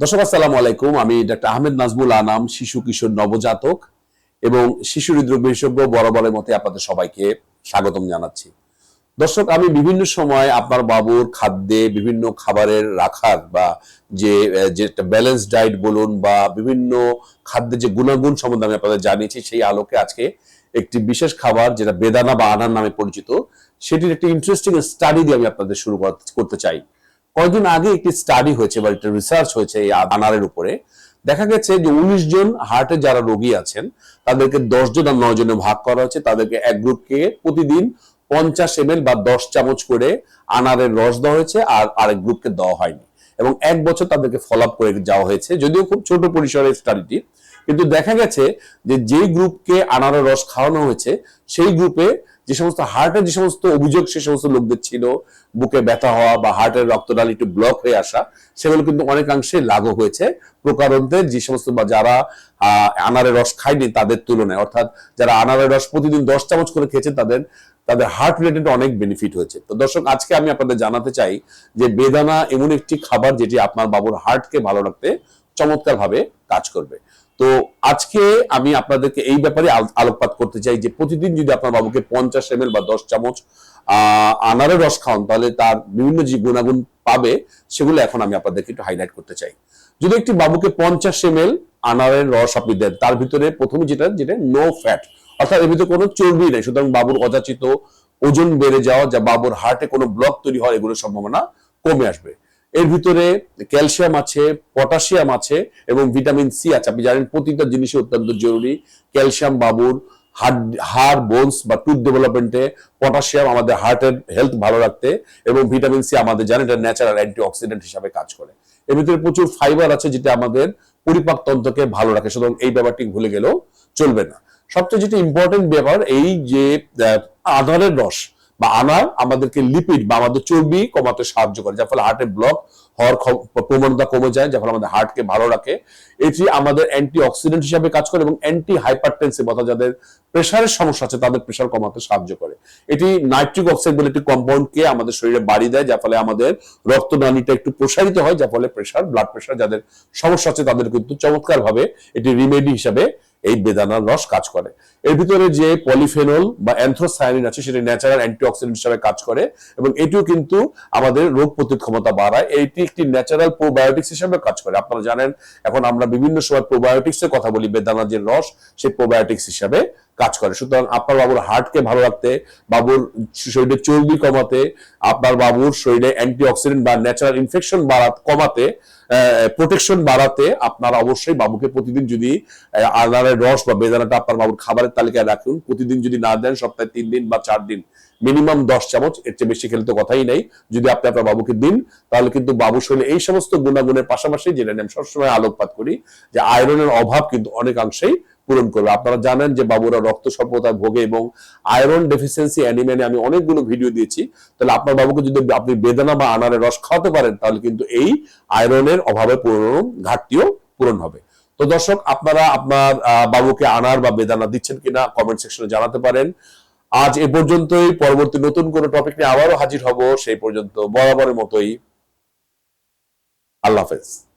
দর্শক আসসালামু আলাইকুম। আমি ডাক্তার আহমেদ নাজমুল আনাম শিশু কিশোর নবজাতক এবং শিশু হৃদরোগ বিশেষজ্ঞ বরাবরের মতে আপনাদের সবাইকে স্বাগতম জানাচ্ছি। দর্শক আমি বিভিন্ন সময় আপনার বাবুর খাদ্যে বিভিন্ন খাবারের রাখার বা যে আহ, যে একটা ব্যালেন্স ডায়েট বলুন বা বিভিন্ন খাদ্যের যে গুণাগুণ সম্বন্ধে আমি আপনাদের জানিয়েছি সেই আলোকে আজকে একটি বিশেষ খাবার যেটা বেদানা বা আনার নামে পরিচিত সেটির একটি ইন্টারেস্টিং স্টাডি দিয়ে আমি আপনাদের শুরু কর- করতে চাই। কয়েকদিন আগে একটি স্টাডি হয়েছে বা একটা রিসার্চ হয়েছে এই আনারের উপরে। দেখা গেছে যে উনিশ জন হার্টে যারা রোগী আছেন, তাদেরকে দশ জন আর নয় জনে ভাগ করা হয়েছে। তাদেরকে এক গ্রুপকে প্রতিদিন পঞ্চাশ এম বা দশ চামচ করে আনারের রস দেওয়া হয়েছে আর আরেক গ্রুপকে দেওয়া হয়নি। এবং এক বছর তাদেরকে ফলো আপ করে যাওয়া হয়েছে। যদিও খুব ছোট পরিসরে স্টাডিটি কিন্তু দেখা গেছে যে যেই গ্রুপকে আনারের রস খাওয়ানো হয়েছে সেই গ্রুপে যে সমস্ত হার্টের যে সমস্ত অভিযোগ সে সমস্ত লোকদের ছিল বুকে ব্যথা হওয়া বা হার্টের রক্তনালী একটু ব্লক হয়ে আসা সেগুলো কিন্তু অনেকাংশে লাঘব হয়েছে। প্রকারান্তে যে সমস্ত বা যারা আহ, আনারের রস খায়নি তাদের তুলনায় অর্থাৎ যারা আনারের রস প্রতিদিন দশ চামচ করে খেয়েছে তাদের তাদের হার্ট রিলেটেড অনেক বেনিফিট হয়েছে। তো দর্শক আজকে আমি আপনাদের জানাতে চাই যে বেদানা এমন একটি খাবার যেটি আপনার বাবুর হার্টকে ভালো রাখতে চমৎকার ভাবে কাজ করবে। তো আজকে আমি আপনাদেরকে এই ব্যাপারে আলোকপাত করতে চাই যে প্রতিদিন যদি আপনার বাবুকে পঞ্চাশ এম বা দশ চামচ আনারের রস খাওয়ান, তাহলে তার বিভিন্ন যে গুণাগুণ পাবে, সেগুলো এখন আমি আপনাদেরকে একটু হাইলাইট করতে চাই। যদি একটি বাবুকে পঞ্চাশ এম আনারের রস আপনি দেন, তার ভিতরে প্রথমে যেটা যেটা নো ফ্যাট অর্থাৎ এর ভিতরে কোনো চর্বি নেই, সুতরাং বাবুর অযাচিত ওজন বেড়ে যাওয়া, যা বাবুর হার্টে কোনো ব্লক তৈরি হয় এগুলোর সম্ভাবনা কমে আসবে। এর ভিতরে ক্যালসিয়াম আছে, পটাশিয়াম আছে এবং ভিটামিন সি আছে। আপনি জানেন প্রতিটা জিনিসই অত্যন্ত জরুরি। ক্যালসিয়াম, বাবুর, হাড় হাড়, বোনস বা টুথ ডেভেলপমেন্টে পটাশিয়াম আমাদের হার্টের হেলথ ভালো রাখতে এবং ভিটামিন সি আমাদের জানেন এটা ন্যাচারাল অ্যান্টি অক্সিডেন্ট হিসাবে কাজ করে। এর ভিতরে প্রচুর ফাইবার আছে যেটা আমাদের পরিপাক তন্ত্রকে ভালো রাখে। সুতরাং এই ব্যাপারটি ভুলে গেলেও চলবে না। সবচেয়ে যেটা ইম্পর্টেন্ট ব্যাপার, এই যে আধারের রস বা আনার আমাদেরকে লিপিড বা আমাদের চর্বি কমাতে সাহায্য করে, যার ফলে হার্টের ব্লক হওয়ার প্রবণতা কমে যায়, যার ফলে আমাদের হার্টকে ভালো রাখে। এটি আমাদের অ্যান্টি অক্সিডেন্ট হিসাবে কাজ করে এবং অ্যান্টি হাইপারটেনসিভ অর্থাৎ যাদের প্রেশারের সমস্যা আছে, তাদের প্রেশার কমাতে সাহায্য করে। এটি নাইট্রিক অক্সাইড বলে একটি কম্পাউন্ডকে আমাদের শরীরে বাড়ি দেয়, যার ফলে আমাদের রক্তনালীটা একটু প্রসারিত হয়, যার ফলে প্রেশার ব্লাড প্রেশার যাদের সমস্যা আছে, তাদের কিন্তু চমৎকার ভাবে এটি রিমেডি হিসাবে এই বেদানার রস কাজ করে। এর ভিতরে যে পলিফেনল বা অ্যান্থ্রোসায়ানিন আছে, সেটা ন্যাচারাল অ্যান্টিঅক্সিডেন্ট হিসাবে কাজ করে এবং এটিও কিন্তু আমাদের রোগ প্রতিরোধ ক্ষমতা বাড়ায়। এটি একটি ন্যাচারাল প্রোবায়োটিক্স হিসাবে কাজ করে। আপনারা জানেন, এখন আমরা বিভিন্ন সময় প্রোবায়োটিক্স এর কথা বলি, বেদানার যে রস, সেই প্রোবায়োটিক্স হিসাবে কাজ করে। সুতরাং আপনার বাবুর হার্টকে ভালো রাখতে, বাবুর শরীরে চর্বি কমাতে, আপনার বাবুর শরীরে অ্যান্টিঅক্সিডেন্ট বা ন্যাচারাল ইনফেকশন বাড়াতে কমাতে প্রোটেকশন বাড়াতে আপনারা অবশ্যই বাবুকে প্রতিদিন যদি আনারের রস বা বেদানাটা আপনার বাবুর খাবারের তালিকায় রাখুন, প্রতিদিন যদি না দেন, সপ্তাহে তিন দিন বা চার দিন। মিনিমাম দশ চামচ, এর চেয়ে বেশি খেলে তো কথাই নেই। যদি আপনি আপনার বাবুকে দিন, তাহলে কিন্তু বাবুর শরীরে এই সমস্ত গুণাগুণের পাশাপাশি, যেটা আমি সবসময় আলোকপাত করি, যে আয়রনের অভাব কিন্তু অনেকাংশেই পূরণ করবে আপনারা জানেন যে বাবুরা রক্ত স্বল্পতায় ভোগে এবং আয়রন ডেফিসিয়েন্সি অ্যানিমিয়া আমি অনেকগুলো ভিডিও দিয়েছি। তাহলে আপনার বাবুকে যদি আপনি বেদানা বা আনারের রস খাওয়াতে পারেন, তাহলে কিন্তু এই আয়রনের অভাবে পূরণ ঘাটতিও পূরণ হবে। তো দর্শক, আপনারা আপনার বাবুকে আনার বা বেদানা দিচ্ছেন কিনা কমেন্ট সেকশনে জানাতে পারেন। আজ এ পর্যন্তই। পরবর্তী নতুন কোনো টপিক নিয়ে আবারও হাজির হব। সেই পর্যন্ত বরাবরের মতোই। আল্লাহ হাফেজ।